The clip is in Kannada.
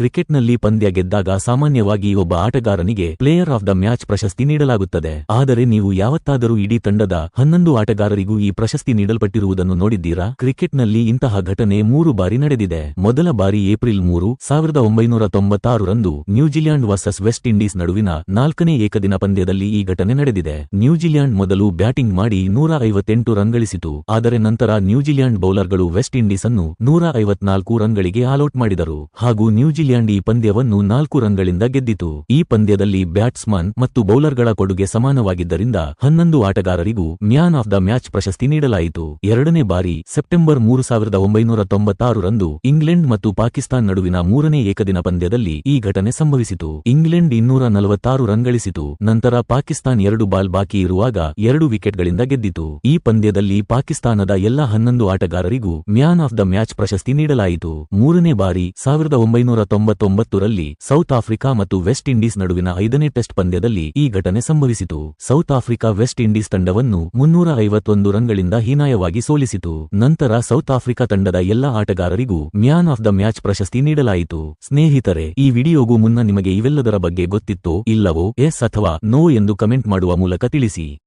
ಕ್ರಿಕೆಟ್ನಲ್ಲಿ ಪಂದ್ಯ ಗೆದ್ದಾಗ ಸಾಮಾನ್ಯವಾಗಿ ಒಬ್ಬ ಆಟಗಾರನಿಗೆ ಪ್ಲೇಯರ್ ಆಫ್ ದ ಮ್ಯಾಚ್ ಪ್ರಶಸ್ತಿ ನೀಡಲಾಗುತ್ತದೆ. ಆದರೆ ನೀವು ಯಾವತ್ತಾದರೂ ಇಡೀ ತಂಡದ ಹನ್ನೊಂದು ಆಟಗಾರರಿಗೂ ಈ ಪ್ರಶಸ್ತಿ ನೀಡಲ್ಪಟ್ಟಿರುವುದನ್ನು ನೋಡಿದ್ದೀರಾ? ಕ್ರಿಕೆಟ್ನಲ್ಲಿ ಇಂತಹ ಘಟನೆ ಮೂರು ಬಾರಿ ನಡೆದಿದೆ. ಮೊದಲ ಬಾರಿ ಏಪ್ರಿಲ್ ಮೂರು, ಸಾವಿರದ ಒಂಬೈನೂರ ತೊಂಬತ್ತಾರರಂದು New Zealand versus West Indies ನಡುವಿನ ನಾಲ್ಕನೇ ಏಕದಿನ ಪಂದ್ಯದಲ್ಲಿ ಈ ಘಟನೆ ನಡೆದಿದೆ. ನ್ಯೂಜಿಲ್ಯಾಂಡ್ ಮೊದಲು ಬ್ಯಾಟಿಂಗ್ ಮಾಡಿ ನೂರ ಐವತ್ತೆಂಟು ರನ್ ಗಳಿಸಿತು ಆದರೆ ನಂತರ ನ್ಯೂಜಿಲ್ಯಾಂಡ್ ಬೌಲರ್ಗಳು ವೆಸ್ಟ್ ಇಂಡೀಸ್ ಅನ್ನು ನೂರ ಐವತ್ನಾಲ್ಕು ರನ್ಗಳಿಗೆ ಆಲೌಟ್ ಮಾಡಿದರು. ಹಾಗೂ ನ್ಯೂಜಿಲೆಂಡ್ ಈ ಪಂದ್ಯವನ್ನು ನಾಲ್ಕು ರನ್ಗಳಿಂದ ಗೆದ್ದಿತು. ಈ ಪಂದ್ಯದಲ್ಲಿ ಬ್ಯಾಟ್ಸ್ಮನ್ ಮತ್ತು ಬೌಲರ್ಗಳ ಕೊಡುಗೆ ಸಮಾನವಾಗಿದ್ದರಿಂದ ಹನ್ನೊಂದು ಆಟಗಾರರಿಗೂ ಮ್ಯಾನ್ ಆಫ್ ದ ಮ್ಯಾಚ್ ಪ್ರಶಸ್ತಿ ನೀಡಲಾಯಿತು. ಎರಡನೇ ಬಾರಿ ಸೆಪ್ಟೆಂಬರ್ ಮೂರು ಸಾವಿರದ ಒಂಬೈನೂರ ತೊಂಬತ್ತಾರರಂದು ಇಂಗ್ಲೆಂಡ್ ಮತ್ತು ಪಾಕಿಸ್ತಾನ್ ನಡುವಿನ ಮೂರನೇ ಏಕದಿನ ಪಂದ್ಯದಲ್ಲಿ ಈ ಘಟನೆ ಸಂಭವಿಸಿತು. ಇಂಗ್ಲೆಂಡ್ ಇನ್ನೂರ ನಲವತ್ತಾರು ರನ್ ಗಳಿಸಿತು ನಂತರ ಪಾಕಿಸ್ತಾನ್ ಎರಡು ಬಾಲ್ ಬಾಕಿ ಇರುವಾಗ ಎರಡು ವಿಕೆಟ್ಗಳಿಂದ ಗೆದ್ದಿತು. ಈ ಪಂದ್ಯದಲ್ಲಿ ಪಾಕಿಸ್ತಾನದ ಎಲ್ಲಾ ಹನ್ನೊಂದು ಆಟಗಾರರಿಗೂ ಮ್ಯಾನ್ ಆಫ್ ದ ಮ್ಯಾಚ್ ಪ್ರಶಸ್ತಿ ನೀಡಲಾಯಿತು. ಮೂರನೇ ಬಾರಿ ಸಾವಿರದ ಒಂಬೈನೂರ ತೊಂಬತ್ತೊಂಬತ್ತರಲ್ಲಿ ಸೌತ್ ಆಫ್ರಿಕಾ ಮತ್ತು ವೆಸ್ಟ್ ಇಂಡೀಸ್ ನಡುವಿನ ಐದನೇ ಟೆಸ್ಟ್ ಪಂದ್ಯದಲ್ಲಿ ಈ ಘಟನೆ ಸಂಭವಿಸಿತು. ಸೌತ್ ಆಫ್ರಿಕಾ ವೆಸ್ಟ್ ಇಂಡೀಸ್ ತಂಡವನ್ನು ಮುನ್ನೂರ ಐವತ್ತೊಂದು ರನ್ಗಳಿಂದ ಹೀನಾಯವಾಗಿ ಸೋಲಿಸಿತು. ನಂತರ ಸೌತ್ ಆಫ್ರಿಕಾ ತಂಡದ ಎಲ್ಲಾ ಆಟಗಾರರಿಗೂ ಮ್ಯಾನ್ ಆಫ್ ದ ಮ್ಯಾಚ್ ಪ್ರಶಸ್ತಿ ನೀಡಲಾಯಿತು. ಸ್ನೇಹಿತರೆ, ಈ ವಿಡಿಯೋಗೂ ಮುನ್ನ ನಿಮಗೆ ಇವೆಲ್ಲದರ ಬಗ್ಗೆ ಗೊತ್ತಿತ್ತೋ ಇಲ್ಲವೋ, ಎಸ್ ಅಥವಾ ನೋ ಎಂದು ಕಮೆಂಟ್ ಮಾಡುವ ಮೂಲಕ ತಿಳಿಸಿ.